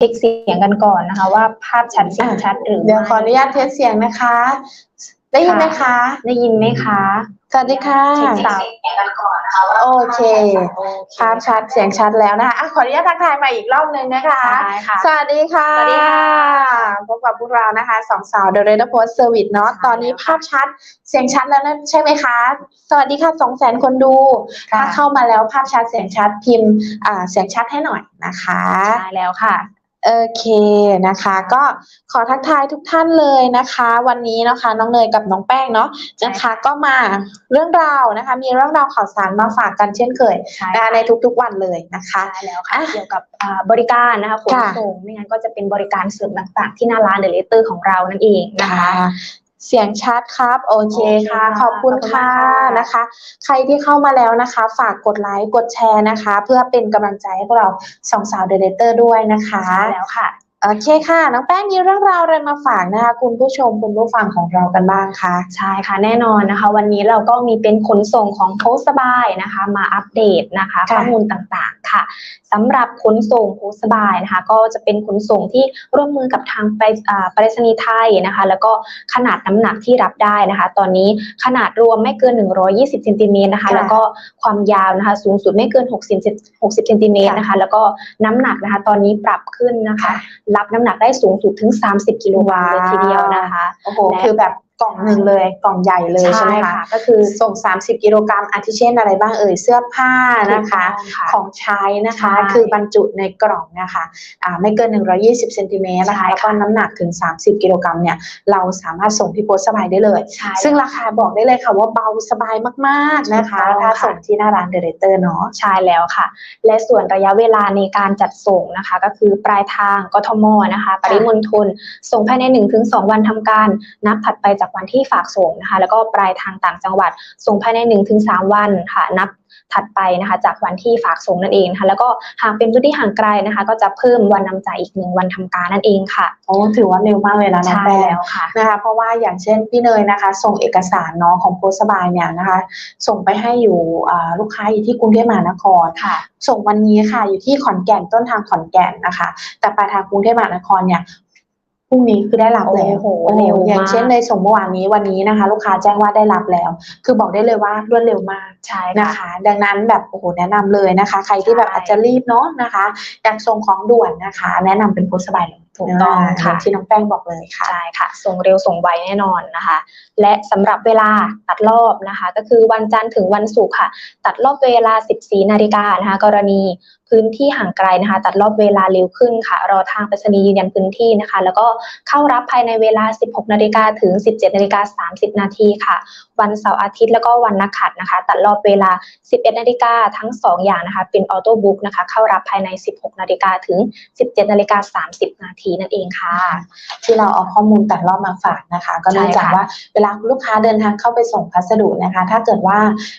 เช็คเสียงกันก่อนนะคะ ว่าภาพชัดเสียงชัดหรือเดี๋ยวไม่ขออนุญาตเทสเสียงนะคะ ได้ยินไหมคะ ได้ยินไหมคะสวัสดีค่ะเช็คสาวกันก่อนนะคะว่าโอเคภาพชัดเสียงชัดแล้วนะคะอะขออนุญาตทักทายมาอีกรอบหนึ่งนะคะใช่ค่ะสวัสดีค่ะสวัสดีค่ะพบกับพวกเรานะคะสองสาว The Red Post Service เนาะใช่ตอนนี้แล้วค่ะภาพชัดเสียงชัดแล้วนะใช่ไหมคะ สวัสดีค่ะสองแสนคนดูค่ะถ้าเข้ามาแล้วภาพชัดเสียงชัดพิมพ์อ่าเสียงชัดให้หน่อยนะคะใช่แล้วค่ะ โอเคนะคะ ก็ขอทักทายทุกท่านเลยนะคะ วันนี้นะคะ น้องเนยกับน้องแป้งเนาะใช่นะคะค่ะก็มาเรื่องราวนะคะ มีเรื่องราวข่าวสารมาฝากกันเช่นเคยใช่นะคะค่ะ ในทุกๆวันเลยนะคะใช่แล้วค่ะอะ เกี่ยวกับอ่าบริการนะคะขนค่ะ ส่งไม่งั้นก็จะเป็นบริการเสริมต่างๆ ที่หน้าร้านเดลิเตอร์ของเรานั่นเองนะคะ เสียงชัดครับ โอเคค่ะโอเคค่ะขอบคุณค่ะขอบคุณมากค่ะนะคะ ใครที่เข้ามาแล้วนะคะ ฝากกดไลค์กดแชร์นะคะ เพื่อเป็นกำลังใจให้พวกเราสองสาวเดเรเตอร์ด้วยนะคะใช่แล้วค่ะโอเคค่ะ น้องแป้งมีเรื่องราวอะไรมาฝากนะคะ คุณผู้ชมคุณผู้ฟังของเรากันบ้างคะใช่ค่ะแน่นอนนะคะ วันนี้เราก็มีเป็นขนส่งของโพสต์สบายนะคะ มาอัปเดตนะคะค่ะข้อมูลต่างๆค่ะ สำหรับขนส่งโพสต์สบายนะคะก็จะเป็นขนส่งที่ร่วมมือกับทางไปอ่าไปรษณีย์ไทยนะคะแล้วก็ขนาดน้ำหนักที่รับได้นะคะ ตอนนี้ขนาดรวมไม่เกิน 120เซนติเมตรนะคะค่ะแล้วก็ความยาวนะคะสูงสุดไม่เกิน60 60เซนติเมตรนะคะแล้วก็น้ำหนักนะคะตอนนี้ปรับขึ้นนะคะ รับน้ำหนักได้สูงสุดถึง 30 กิโลกรัมเลยทีเดียวนะคะโอ้โหและคือแบบ กล่องหนึ่งเลยกล่องใหญ่เลยใช่ไหมคะก็คือส่ง 30 กิโลกรัมอาทิเช่นอะไรบ้างเอ่ยเสื้อผ้านะคะถูกต้องค่ะของใช้นะคะใช่คือบรรจุในกล่องนะคะอ่าไม่เกิน 120เซนติเมตรนะคะใช่ค่ะแล้วก็น้ำหนักถึง 30 กิโลกรัมเนี่ยเราสามารถส่งที่โพสต์สบายได้เลยใช่ซึ่งราคาบอกได้เลยค่ะว่าเบาสบายมากๆนะคะถูกต้องถ้าค่ะส่งที่หน้าร้านเดเรเตอร์เนาะใช่แล้วค่ะ และส่วนระยะเวลาในการจัดส่งนะคะ ก็คือปลายทางกทมนะคะ ปริมณฑลส่งภายใน 1-2 วันทำการนับถัดไปจากวันที่ฝากส่งนะคะ แล้วก็ปลายทางต่างจังหวัดส่งภายใน 1-3 วันค่ะนับถัดไปนะคะ จากวันที่ฝากส่งนั่นเองนะคะแล้วก็หากเป็นพื้นที่ห่างไกลนะคะ ก็จะเพิ่มวันนำจ่ายอีกหนึ่งวันทำการนั่นเองค่ะโอ้ถือว่าเร็วมากเลยนะน้องใช่แป้งแล้วค่ะนะคะ เพราะว่าอย่างเช่นพี่เนยนะคะ ส่งเอกสารเนาะของโพสต์สบายเนี่ยนะคะ ส่งไปให้อยู่อ่าลูกค้าอยู่ที่กรุงเทพมหานครค่ะ ส่งวันนี้ค่ะอยู่ที่ขอนแก่นต้นทางขอนแก่นนะคะ แต่ปลายทางกรุงเทพมหานครเนี่ย พรุ่งนี้คือได้รับแล้วโอ้โหเร็วมากอย่างเช่นในส่งเมื่อวานนี้วันนี้นะคะ ลูกค้าแจ้งว่าได้รับแล้ว คือบอกได้เลยว่ารวดเร็วมากใช่นะค่ะคะดังนั้นแบบโอ้โหแนะนำเลยนะคะ ใครที่แบบใช่อาจจะรีบเนาะนะคะอยากส่งของด่วนนะคะ แนะนำเป็นโพสต์สบายเลย ถูกต้องค่ะย่างที่น้องแป้งบอกเลยค่ะใช่ค่ะ ส่งเร็วส่งไวแน่นอนนะคะ และสำหรับเวลาตัดรอบนะคะ ก็คือวันจันทร์ถึงวันศุกร์ค่ะ ตัดรอบเวลา 14 นาฬิกานะคะ กรณีพื้นที่ห่างไกลนะคะ ตัดรอบเวลาเร็วขึ้นค่ะ รอทางไปรษณีย์ยืนยันพื้นที่นะคะ แล้วก็เข้ารับภายในเวลา 16 นาฬิกาถึง 17 นาฬิกา 30 นาทีค่ะ วันเสาร์อาทิตย์แล้วก็วันนักขัตนะคะ ตัดรอบเวลา 11 นาฬิกาทั้ง 2 อย่างนะคะ เป็นออโต้บุ๊กนะคะ เข้ารับภายใน 16 นาฬิกาถึง 17 นาฬิกา 30 นาทีนั่นเองค่ะ ที่เราเอาข้อมูลแต่รอบมาฝากนะคะ ก็เนื่องจากใช่ค่ะว่าเวลาลูกค้าเดินทางเข้าไปส่งพัสดุนะคะ ถ้าเกิดว่า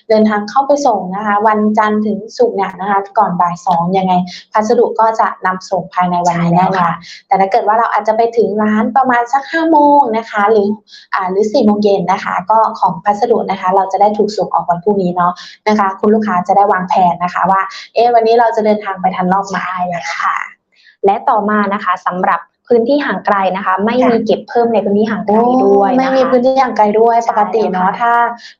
เดินทางเข้าไปส่งนะคะ วันจันทร์ถึงศุกร์เนี่ยนะคะ ก่อนบ่ายสองยังไง พัสดุก็จะนำส่งภายในวันนี้ใช่แล้แน่วนอค่ะนแต่ถ้าเกิดว่าเราอาจจะไปถึงร้านประมาณสักห้าโมงนะคะ หรืออ่าหรือสี่โมงเย็นนะคะ ก็ของพััสดุนะคะ เราจะได้ถูกส่งออกวันพรุ่งนี้เนาะนะคะ คุณลูกค้าจะได้วางแผนนะคะ ว่า เอ๊ะวันนี้เราจะเดินทางไปทันรอบไหมนะคะและต่อมานะคะสำหรับ พื้นที่ห่างไกลนะคะ ไม่มีเก็บเพิ่มในพื้นที่ห่างไกลด้วยไม่นะคะมีพื้นที่ห่างไกลด้วยใช่ปกติเนาะแล้วค่ะถ้า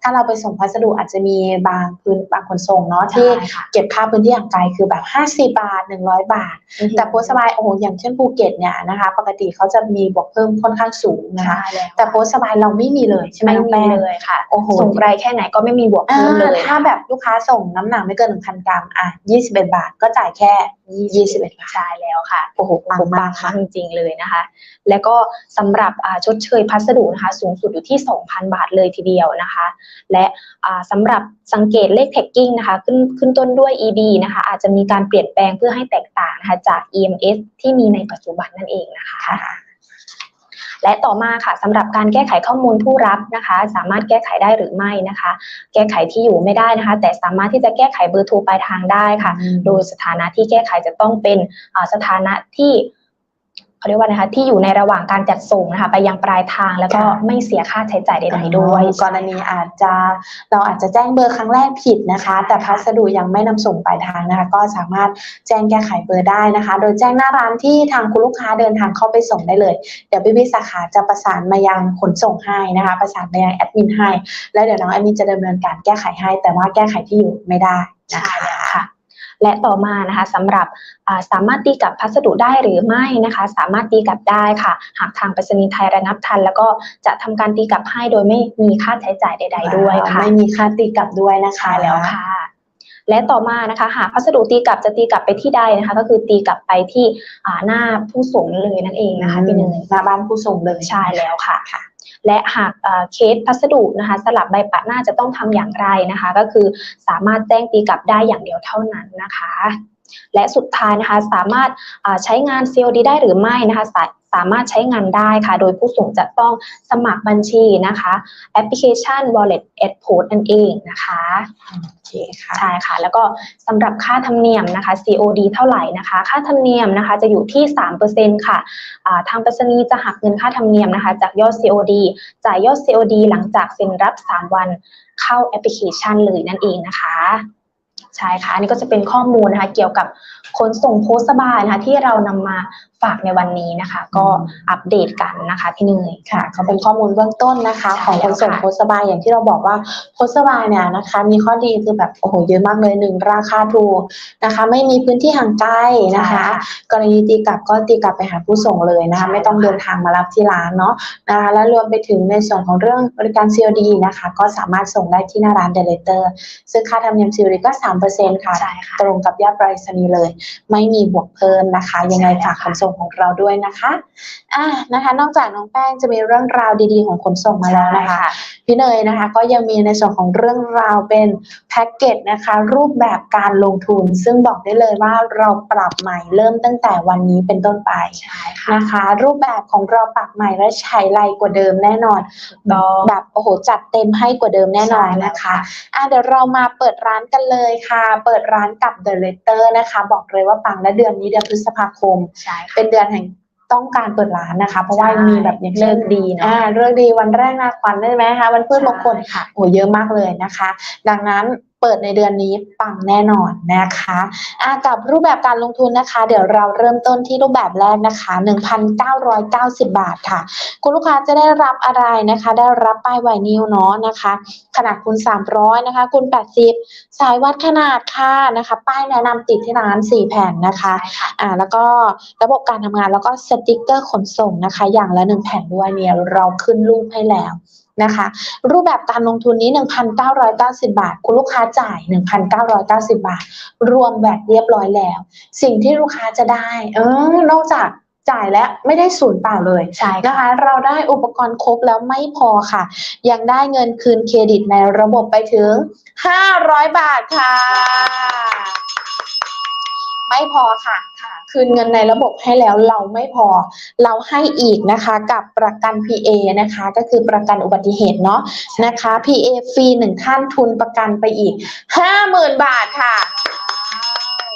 ถ้าเราไปส่งพัสดุอาจจะมีบางพื้นบางขนส่งเนาะใช่ที่ค่ะเก็บค่าพื้นที่ห่างไกลคือแบบ 50 บาท 100 บาท แต่โพสต์สบายโอ้โหอย่างเช่นภูเก็ตเนี่ยนะคะ ปกติเขาจะมีบวกเพิ่มค่อนข้างสูงนะคะใช่แล้วแต่โพสต์สบายเราไม่มีเลยใช่ไหมไม่น้องมีแป้งเลยค่ะโอ้โหส่งไกลแค่ไหนก็ไม่มีบวกอ่าเพิ่มเลยถ้าแบบลูกค้าส่งน้ำหนักไม่เกิน 1,000 กรัมอะ21 บาทก็จ่ายแค่ 21 บาทใช่แล้วค่ะโอ้โหปังมากค่ะจริงๆเลยนะคะ แล้วก็สำหรับอ่าชดเชยพัสดุนะคะสูงสุดอยู่ที่ 2,000 บาทเลยทีเดียวนะคะ และอ่าสำหรับสังเกตเลขแท็กกิ้งนะคะขึ้นขึ้นต้นด้วย EB นะคะอาจจะมีการเปลี่ยนแปลงเพื่อให้แตกต่างนะคะจาก EMS ที่มีในปัจจุบันนั่นเองนะคะและต่อมาค่ะสำหรับการแก้ไขข้อมูลผู้รับนะคะ สามารถแก้ไขได้หรือไม่นะคะ แก้ไขที่อยู่ไม่ได้นะคะ แต่สามารถที่จะแก้ไขเบอร์โทรปลายทางได้ค่ะ โดยสถานะที่แก้ไขจะต้องเป็นอ่าสถานะที่ เขาเรียกว่านะคะที่อยู่ในระหว่างการจัดส่งนะคะไปยังปลายทางแล้วก็ค่ะไม่เสียค่าใช้จ่ายใดๆด้วยกรณีอาจจะเราอาจจะแจ้งเบอร์ครั้งแรกผิดนะคะ แต่พัสดุยังไม่นำส่งปลายทางนะคะ ก็สามารถแจ้งแก้ไขเบอร์ได้นะคะ โดยแจ้งหน้าร้านที่ทางคุณลูกค้าเดินทางเข้าไปส่งได้เลย เดี๋ยวพี่พี่ๆสาขาจะประสานมายังขนส่งให้นะคะ ประสานมายังแอดมินให้ แล้วเดี๋ยวน้องแอดมินจะดำเนินการแก้ไขให้ แต่ว่าแก้ไขที่อยู่ไม่ได้นะใช่คะ แล้วค่ะและต่อมานะคะสำหรับอ่าสามารถตีกลับพัสดุได้หรือไม่นะคะ สามารถตีกลับได้ค่ะ หากทางไปรษณีย์ไทยระงับทัน แล้วก็จะทำการตีกลับให้โดยไม่มีค่าใช้จ่ายใด ๆ ด้วยค่ะไม่มีค่าตีกลับด้วยนะคะใช่แล้วค่ะและต่อมานะคะหากพัสดุตีกลับจะตีกลับไปที่ใดนะคะ ก็คือตีกลับไปที่อ่าหน้าผู้ส่งเลยนั่นเองนะคะพี่เนยหน้าบ้านผู้ส่งเลยใช่แล้วค่ะ และหากเคสพัสดุนะคะ สลับใบปะหน้าจะต้องทำอย่างไรนะคะ ก็คือสามารถแจ้งตีกลับได้อย่างเดียวเท่านั้นนะคะ และสุดท้ายนะคะสามารถใช้งาน COD ได้หรือไม่นะคะ สาสามารถใช้งานได้ค่ะ โดยผู้ส่งจะต้องสมัครบัญชีนะคะแอปพลิเคชัน Wallet a d Post นั่นเองนะคะโอเคค่ะใช่ค่ะ แล้วก็สำหรับค่าธรรมเนียมนะคะ COD เท่าไหร่นะคะ ค่าธรรมเนียมนะคะจะอยู่ที่ 3%ค่ะอ่าทางไปรษณีย์จะหักเงินค่าธรรมเนียมนะคะ จากยอด COD จ่ายยอด COD หลังจากเซ็นรับ 3 วันเข้าแอปพลิเคชันเลยนั่นเองนะคะใช่ค่ะอันนี้ก็จะเป็นข้อมูลนะคะเกี่ยวกับขนส่งโพสต์บายนะคะที่เรานำมาฝากในวันนี้นะคะ ก็อัปเดตกันนะคะพี่เนยค่ะเขาเป็นข้อมูลเบื้องต้นนะคะใช่ของขนส่งแล้วค่ะโพสต์บายอย่างที่เราบอกว่าโพสต์บายเนี่ยนะคะ มีข้อดีคือแบบโอ้โหเยอะมากเลยหนึ่งราคาถูกนะคะ ไม่มีพื้นที่ห่างไกลนะคะ กรณีตีกลับก็ตีกลับไปหาผู้ส่งเลยนะคะใช่ไม่ต้องค่ะเดินทางมารับที่ร้านเนาะนะคะและรวมไปถึงในส่วนของเรื่องบริการ COD นะคะ ก็สามารถส่งได้ที่หน้าร้านเดลิเตอร์ซึ่งค่าธรรมเนียม COD ก็3%ค่ะ ใช่ค่ะ ตรงกับยอดไปรษณีย์เลย ไม่มีบวกเพิ่มนะคะ ยังไงใช่แล้วฝากขนส่งของเราด้วยนะคะอะนะคะ นอกจากน้องแป้งจะมีเรื่องราวดีๆของขนส่งมาแล้วนะคะ พี่เนยนะคะก็ยังมีในส่วนของเรื่องราวเป็นแพ็กเกจนะคะ รูปแบบการลงทุน ซึ่งบอกได้เลยว่าเราปรับใหม่เริ่มตั้งแต่วันนี้เป็นต้นไปใช่ค่ะนะคะ รูปแบบของเราปรับใหม่และใช้ไรกว่าเดิมแน่นอนต้องแบบโอ้โหจัดเต็มให้กว่าเดิมแน่นอนนะคะอะเดี๋ยวเรามาเปิดร้านกันเลยค่ะเปิดร้านกับ The Letter นะคะ บอกเลยว่าปังและเดือนนี้เดือนพฤษภาคม ใช่ค่ะเป็นเดือนแห่งต้องการเปิดร้านนะคะ เพราะว่าใช่มีแบบอย่างเลิกดีเนอะอ่าเลิกดีวันแรกนาควันได้ไหมคะวันพืชมงคลใช่ค่ะ โอ้เยอะมากเลยนะคะ ดังนั้น เปิดในเดือนนี้ปังแน่นอนนะคะอะกับรูปแบบการลงทุนนะคะ เดี๋ยวเราเริ่มต้นที่รูปแบบแรกนะคะ 1,990 บาทค่ะ คุณลูกค้าจะได้รับอะไรนะคะ ได้รับป้ายไวนิลเนาะนะคะ ขนาดคูณ300 นะคะคูณ80 สายวัดขนาดค่ะนะคะ ป้ายแนะนำติดที่ร้าน 4 แผ่นนะคะอ่าแล้วก็ระบบการทำงานแล้วก็สติกเกอร์ขนส่งนะคะ อย่างละหนึ่งแผ่นด้วยเนี่ยเราขึ้นรูปให้แล้ว นะคะ รูปแบบการลงทุนนี้ 1,990 บาท คุณลูกค้าจ่าย 1,990 บาท รวมแบตเรียบร้อยแล้ว สิ่งที่ลูกค้าจะได้ เออนอกจากจ่ายแล้วไม่ได้ศูนย์เปล่าเลยใช่นะค่ะคะ เราได้อุปกรณ์ครบแล้วไม่พอค่ะ ยังได้เงินคืนเครดิตในระบบไปถึง 500 บาทค่ะ ไม่พอค่ะ คืนเงินในระบบให้แล้วเราไม่พอ เราให้อีกนะคะกับประกัน PA นะคะก็คือประกันอุบัติเหตุเนาะนะคะ PA ฟรีหนึ่งท่านทุนประกันไปอีก 50,000 บาทค่ะ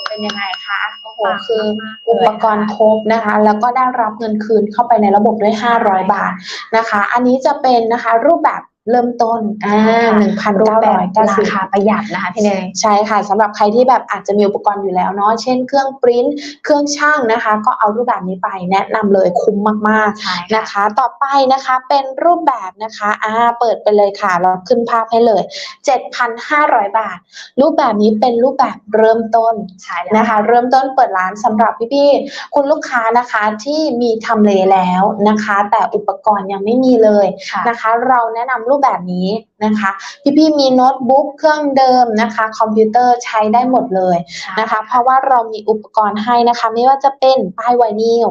เป็นยังไงคะโอ้โหคืออุปกรณ์ครบนะคะ แล้วก็ได้รับเงินคืนเข้าไปในระบบด้วย 500 บาทนะคะ อันนี้จะเป็นนะคะรูปแบบ เริ่มต้นอ่าหนึ่งพันรูปเก้าแบร้อบยเก้าราสิบคาประหยัดนะคะพี่เนยใช่ค่ะสำหรับใครที่แบบอาจจะมีอุปกรณ์อยู่แล้วเนาะเช่นเครื่องปริ้นเครื่องช่างนะคะ ก็เอารูปแบบนี้ไปแนะนำเลยคุ้มมากใช่ๆนะคะ ต่อไปนะคะเป็นรูปแบบนะคะอ่าเปิดไปเลยค่ะเราขึ้นภาพให้เลย 7,500 บาท รูปแบบนี้เป็นรูปแบบเริ่มต้นใช่แล้วนะคะ เริ่มต้นเปิดร้านสำหรับพี่ๆคุณลูกค้านะคะที่มีทำเลแล้วนะคะ แต่อุปกรณ์ยังไม่มีเลยค่ะนะคะ เราแนะนำรูปแบบนี้นะคะ พี่ๆมีโน้ตบุ๊กเครื่องเดิมนะคะ คอมพิวเตอร์ใช้ได้หมดเลยนะคะ เพราะว่าเรามีอุปกรณ์ให้นะคะ ไม่ว่าจะเป็นป้ายไวนิล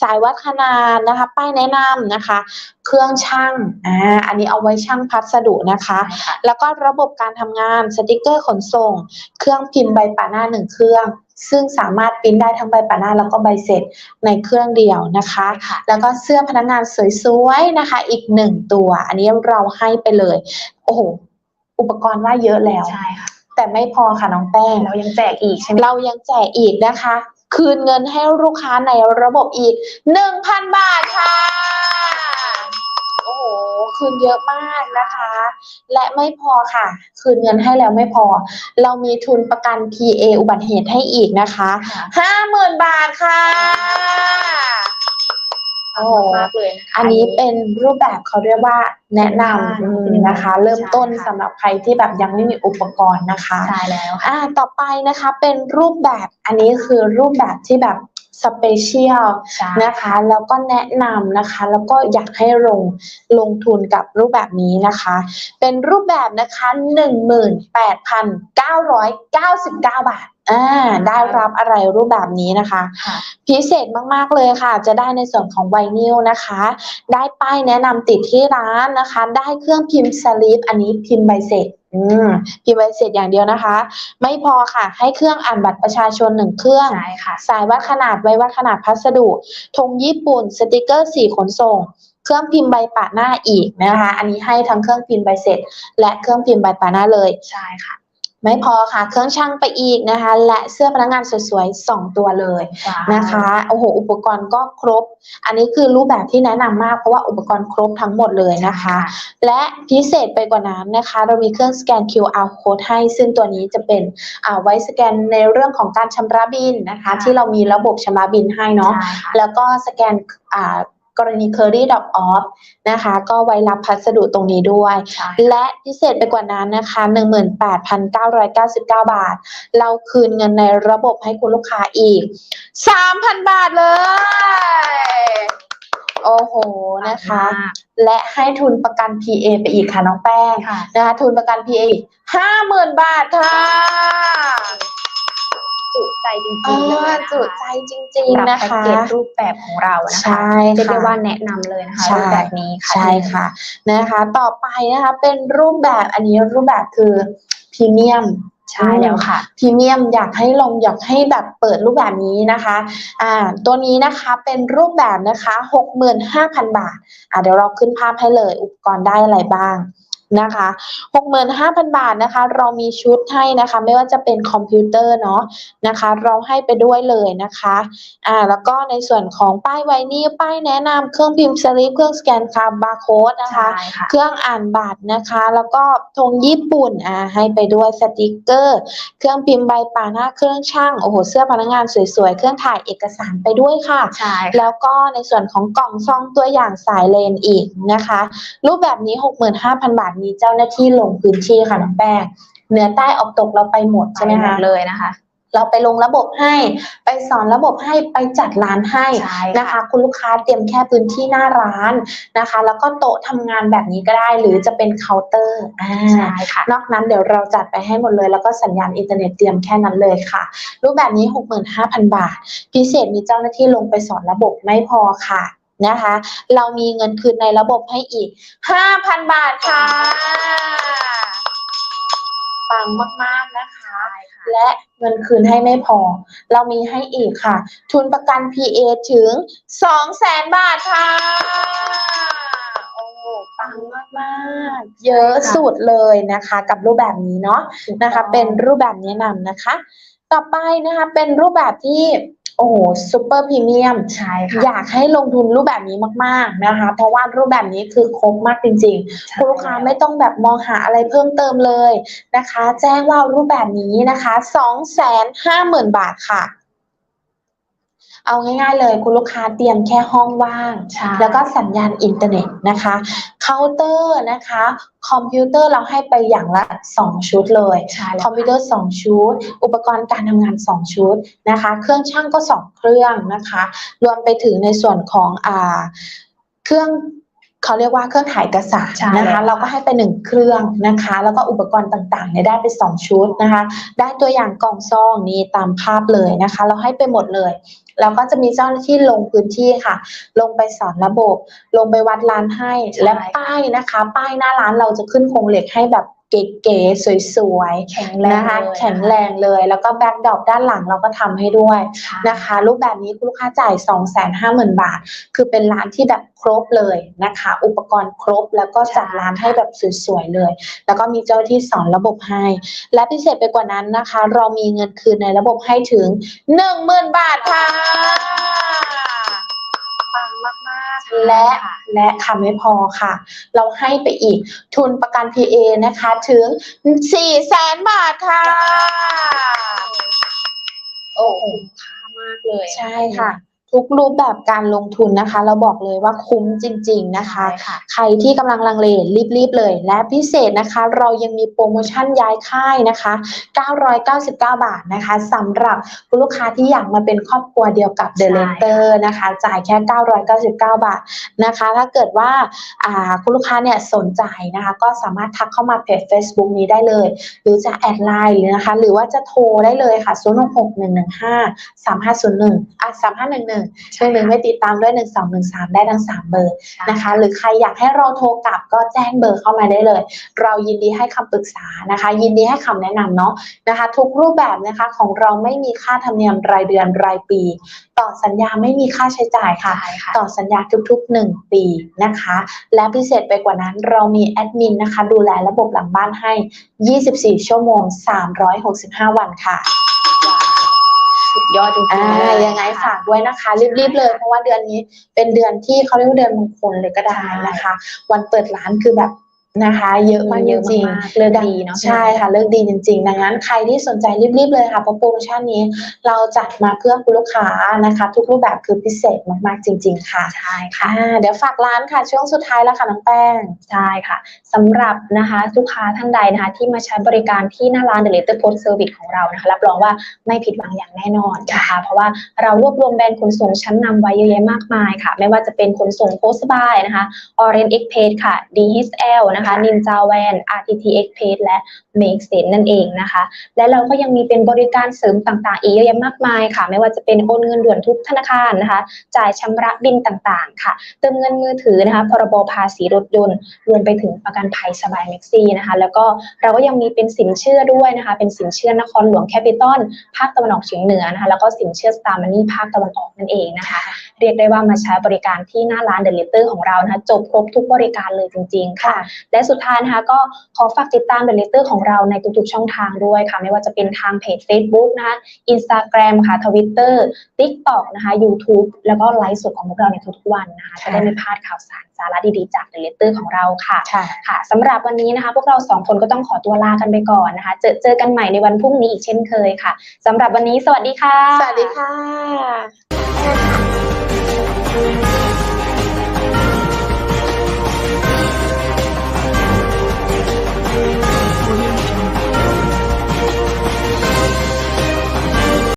สายวัดขนาดนะคะ ป้ายแนะนำนะคะ เครื่องช่างอ่าอันนี้เอาไว้ช่างพัสดุนะคะใช่ค่ะแล้วก็ระบบการทำงานสติกเกอร์ขนส่ง เครื่องพิมพ์ใบปะหน้าหนึ่งเครื่อง ซึ่งสามารถปริ้นได้ทั้งใบปะหน้าแล้วก็ใบเสร็จในเครื่องเดียวนะคะค่ะแล้วก็เสื้อพนักงานสวยๆนะคะ อีกหนึ่งตัว อันนี้เราให้ไปเลย โอ้โหอุปกรณ์ว่าเยอะแล้วใช่ค่ะแต่ไม่พอค่ะน้องแป้งเรายังแจกอีกใช่ไหมเรายังแจกอีกนะคะ คืนเงินให้ลูกค้าในระบบอีก 1,000 บาทค่ะ โอ้โห คืนเยอะมากนะคะ และไม่พอค่ะ คืนเงินให้แล้วไม่พอ เรามีทุนประกัน PA อุบัติเหตุให้อีกนะคะค่ะ50,000บาทค่ะโอ้มากเลยนะคะอันนี้เป็นรูปแบบเขาเรียกว่าแนะนำอืมนะคะ เริ่มต้นใช่ค่ะสำหรับใครที่แบบยังไม่มีอุปกรณ์นะคะใช่แล้วค่ะอ่าต่อไปนะคะเป็นรูปแบบอันนี้คือรูปแบบที่แบบ สเปเชียลใช่นะคะ แล้วก็แนะนำนะคะ แล้วก็อยากให้ลงลงทุนกับรูปแบบนี้นะคะ เป็นรูปแบบนะคะ 18,999 บาทอ่าได้รับอะไรรูปแบบนี้นะคะค่ะพิเศษมากๆเลยค่ะ จะได้ในส่วนของไวนิลนะคะ ได้ป้ายแนะนำติดที่ร้านนะคะ ได้เครื่องพิมพ์สลิปอันนี้พิมพ์ใบเสร็จ อืมพิมพ์ใบเสร็จอย่างเดียวนะคะ ไม่พอค่ะ ให้เครื่องอ่านบัตรประชาชนหนึ่งเครื่อง ใช่ค่ะ สายวัดขนาดไว้วัดขนาดพัสดุ ธงญี่ปุ่น สติกเกอร์สีขนส่ง เครื่องพิมพ์ใบปะหน้าอีกนะคะ อันนี้ให้ทั้งเครื่องพิมพ์ใบเสร็จ และเครื่องพิมพ์ใบปะหน้าเลย ใช่ค่ะ ไม่พอค่ะ เครื่องช่างไปอีกนะคะ และเสื้อพนักงานสวยๆสองตัวเลยนะคะโอ้โหอุปกรณ์ก็ครบ อันนี้คือรูปแบบที่แนะนำมากเพราะว่าอุปกรณ์ครบทั้งหมดเลยนะคะ และพิเศษไปกว่านั้นนะคะ เรามีเครื่องสแกน QR code ให้ซึ่งตัวนี้จะเป็นอ่าไว้สแกนในเรื่องของการชำระบินนะคะค่ะที่เรามีระบบชำระบินให้เนาะใช่ค่ะแล้วก็สแกนอ่า กรณี Curry Drop Off นะคะ ก็ไว้รับพัสดุตรงนี้ด้วยใช่และพิเศษไปกว่านั้นนะคะ 18,999 บาท เราคืนเงินในระบบให้คุณลูกค้าอีก 3,000 บาทเลย โอ้โหนะคะ และให้ทุนประกัน PA ไปอีกค่ะน้องแป้งค่ะนะคะ ทุนประกัน PA อีก50,000บาทค่ะ จุใจจริเองๆเลยอนะคะจุใจจริงสำหๆรับนะแพ็กคะเกจรูปแบบของเรานะคะใช่เรียกได้ค่ะว่าแนะนำเลยนะคะใช่รูปแบบนี้ค่ะใช่ค่ะนะคะ ต่อไปนะคะเป็นรูปแบบอันนี้รูปแบบคือพรีเมียมใช่แล้วค่ะพรีเมียมอยากให้ลงอยากให้แบบเปิดรูปแบบนี้นะคะอ่าตัวนี้นะคะเป็นรูปแบบนะคะ65,000บาทอ่าเดี๋ยวเราขึ้นภาพให้เลยอุปกรณ์ได้อะไรบ้าง นะคะ65,000 บาทนะคะ เรามีชุดให้นะคะ ไม่ว่าจะเป็นคอมพิวเตอร์เนาะนะคะ เราให้ไปด้วยเลยนะคะอ่าแล้วก็ในส่วนของป้ายไวนิลป้ายแนะนำเครื่องพิมพ์สลิปเครื่องสแกนคาร์บาร์โค้ดนะคะใช่ค่ะเครื่องอ่านบัตรนะคะ แล้วก็ธงญี่ปุ่นอ่าให้ไปด้วยสติกเกอร์ เครื่องพิมพ์ใบป่าหน้าเครื่องช่างโอ้โหเสื้อพนักงานสวยๆ เครื่องถ่ายเอกสารไปด้วยค่ะใช่ค่ะแล้วก็ในส่วนของกล่องซองตัวอย่างสายเลนอีกนะคะ รูปแบบนี้ 65,000 บาทมีเจ้าหน้าที่ลงพื้นที่ค่ะน้องแป้งเหนือใต้ออกตกเราไปหมดใช่ไหมไปคะดเลยนะคะ เราไปลงระบบให้ ไปสอนระบบให้ไปจัดร้านให้ใช่นะคะ คุณลูกค้าเตรียมแค่พื้นที่หน้าร้านนะคะ แล้วก็โต๊ะทำงานแบบนี้ก็ได้ หรือจะเป็นเคาน์เตอร์อ่าใช่ค่ะนอกนั้นเดี๋ยวเราจัดไปให้หมดเลย แล้วก็สัญญาณอินเทอร์เน็ตเตรียมแค่นั้นเลยค่ะ รูปแบบนี้ 65,000 บาท พิเศษมีเจ้าหน้าที่ลงไปสอนระบบไม่พอค่ะ นะคะ เรามีเงินคืนในระบบให้อีก 5,000 บาทค่ะปังมากๆนะคะ และเงินคืนให้ไม่พอ เรามีให้อีกค่ะ ทุนประกัน PA ถึง 200,000 บาทค่ะโอ้ปังมากๆ เยอะสุดเลยนะคะ กับรูปแบบนี้เนาะนะคะ เป็นรูปแบบแนะนำนะคะ ต่อไปนะคะเป็นรูปแบบที่ โอ้โหซูเปอร์พรีเมียมใช่ค่ะ อยากให้ลงทุนรูปแบบนี้มาก ๆนะคะ เพราะว่ารูปแบบนี้คือครบมากจริงๆคุณลูกค้าไม่ต้องแบบมองหาอะไรเพิ่มเติมเลยนะคะ แจ้งว่ารูปแบบนี้นะคะสองแสนห้าหมื่นบาทค่ะ เอาง่าย ๆ เลยคุณลูกค้าเตรียมแค่ห้องว่างใช่แล้วก็สัญญาณอินเทอร์เน็ตนะคะเคาน์เตอร์นะคะ คอมพิวเตอร์เราให้ไปอย่างละ 2 ชุดเลยใช่คแล้อวมพิวเตอร์ 2 ชุด อุปกรณ์การทำงาน 2 ชุดนะคะ เครื่องช่างก็ 2 เครื่องนะคะ รวมไปถึงในส่วนของอ่าเครื่องเขาเรียกว่าเครื่องถ่ายเอกสารใช่นะคะแล้วเราก็ให้ไปหนึ่งเครื่องนะคะ แล้วก็อุปกรณ์ต่างๆเนี่ยได้ไปสองชุดนะคะ ได้ตัวอย่างกล่องซองนี้ตามภาพเลยนะคะ เราให้ไปหมดเลย แล้วก็จะมีเจ้าหน้าที่ลงพื้นที่ค่ะ ลงไปสอนระบบ ลงไปวัดร้านให้และป้ายนะคะ ป้ายหน้าร้านเราจะขึ้นโครงเหล็กให้แบบ เก๋ๆสวยแข็งๆแรงนะคะเลยแข็งแรงเลย แล้วก็แบ็คดรอปด้านหลังเราก็ทำให้ด้วยค่ะนะคะ รูปแบบนี้คุณลูกค้าจ่าย 250,000 บาท คือเป็นร้านที่แบบครบเลยนะคะ อุปกรณ์ครบแล้วก็จัดร้านให้แบบสวยๆเลย แล้วก็มีเจ้าที่สอนระบบให้ และพิเศษไปกว่านั้นนะคะ เรามีเงินคืนในระบบให้ถึง 10,000 บาทค่ะปังมากๆ และค่ะและค่ะไม่พอค่ะ เราให้ไปอีกทุนประกัน PA นะคะถึง4แสนบาทค่ะ โอ้โหค่ามากเลย ใช่ค่ะ ทุกรูปแบบการลงทุนนะคะ เราบอกเลยว่าคุ้มจริง ๆนะคะ ใช่ค่ะ ใครที่กำลังลังเลรีบๆเลย และพิเศษนะคะ เรายังมีโปรโมชั่นย้ายค่ายนะคะ 999 บาทนะคะสำหรับคุณลูกค้าที่อยากมาเป็นครอบครัวเดียวกับ The ใช่ l e t e r นะคะ จ่ายแค่ 999 บาทนะคะ ถ้าเกิดว่าอ่าคุณลูกค้าเนี่ยสนใจนะคะ ก็สามารถทักเข้ามาเพจ Facebook นี้ได้เลย หรือจะแอดไลน์หรือนะคะ หรือว่าจะโทรได้เลยค่ะ 066 115 3501อะ3511ใช่หนึ่งหนึ่งไม่ติดตามด้วย1213ได้ทั้ง3เบอร์ค่ะนะคะ หรือใครอยากให้เราโทรกลับก็แจ้งเบอร์เข้ามาได้เลย เรายินดีให้คำปรึกษานะคะ ยินดีให้คำแนะนำเนาะนะคะ ทุกรูปแบบนะคะของเราไม่มีค่าธรรมเนียมรายเดือนรายปี ต่อสัญญาไม่มีค่าใช้จ่ายค่ะใช่ค่ะต่อสัญญาทุกๆ1ปีนะคะ และพิเศษไปกว่านั้นเรามีแอดมินนะคะ ดูแลระบบหลังบ้านให้ 24 ชั่วโมง 365 วันค่ะ สุดยอดจริงอ่าๆเลยยังไงฝากด้วยนะคะ รีบๆเลย เพราะว่าเดือนนี้เป็นเดือนที่เขาเรียกว่าเดือนมงคลเลยก็ได้นะคะ วันเปิดร้านคือแบบ นะคะ เยอะมากเยจอะริงมากๆเลือกดีเนาะใช่ค่ะเลือกดีจริง ๆ ดังนั้นใครที่สนใจรีบๆเลยค่ะเพราะโปรโมชั่นนี้เราจัดมาเพื่อคุณลูกค้านะคะ ทุกรูปแบบคือพิเศษมากๆจริง ๆ ค่ะใช่ค่ะอ่าเดี๋ยวฝากร้านค่ะ ช่วงสุดท้ายแล้วค่ะน้องแป้งใช่ค่ะสำหรับนะคะลูกค้าท่านใดนะคะที่มาใช้บริการที่หน้าร้าน The Letter Post Service ของเรานะคะรับรองว่าไม่ผิดหวังอย่างแน่นอนนะคะเพราะว่าเรารวบรวมแบรนด์ขนส่งชั้นนำไว้เยอะแยะมากมายค่ะ ไม่ว่าจะเป็นขนส่ง Post by นะคะ Orange Express ค่ะ DHL นะคะ Ninja Van RTT Express และ Make Sense นั่นเองนะคะ และเราก็ยังมีเป็นบริการเสริมต่างๆ อีกเยอะแยะมากมายค่ะ ไม่ว่าจะเป็นโอนเงินด่วนทุกธนาคารนะคะ จ่ายชำระบินต่างๆ ค่ะ เติมเงินมือถือนะคะ พรบภาษีรถยนต์ รวมไปถึงประกันภัยสบายแม็กซี่นะคะ แล้วก็เราก็ยังมีเป็นสินเชื่อด้วยนะคะ เป็นสินเชื่อนครหลวงแคปิตอลภาคตะวันออกเฉียงเหนือนะคะ แล้วก็สินเชื่อสตาร์มันนี่ภาคตะวันออกนั่นเองนะคะ เรียกได้ว่ามาใช้บริการที่หน้าร้านเดลิเตอร์ของเรานะคะ จบครบทุกบริการเลยจริง ๆ ค่ะ และสุดท้ายนะคะก็ขอฝากติดตามเดลิเตอร์ของเราในทุกๆช่องทางด้วยค่ะ ไม่ว่าจะเป็นทางเพจ Facebook นะคะ Instagram ค่ะ Twitter TikTok นะคะ YouTube แล้วก็ไลฟ์สดของพวกเราในทุกๆวันนะคะค่ะจะได้ไม่พลาดข่าวสารสาระดีๆ จากเดลิเตอร์ของเราค่ะค่ะค่ะสำหรับวันนี้นะคะ พวกเราสองคนก็ต้องขอตัวลากันไปก่อนนะคะ เจอเจอกันใหม่ในวันพรุ่งนี้อีกเช่นเคยค่ะสำหรับวันนี้สวัสดีค่ะ สวัสดีค่ะ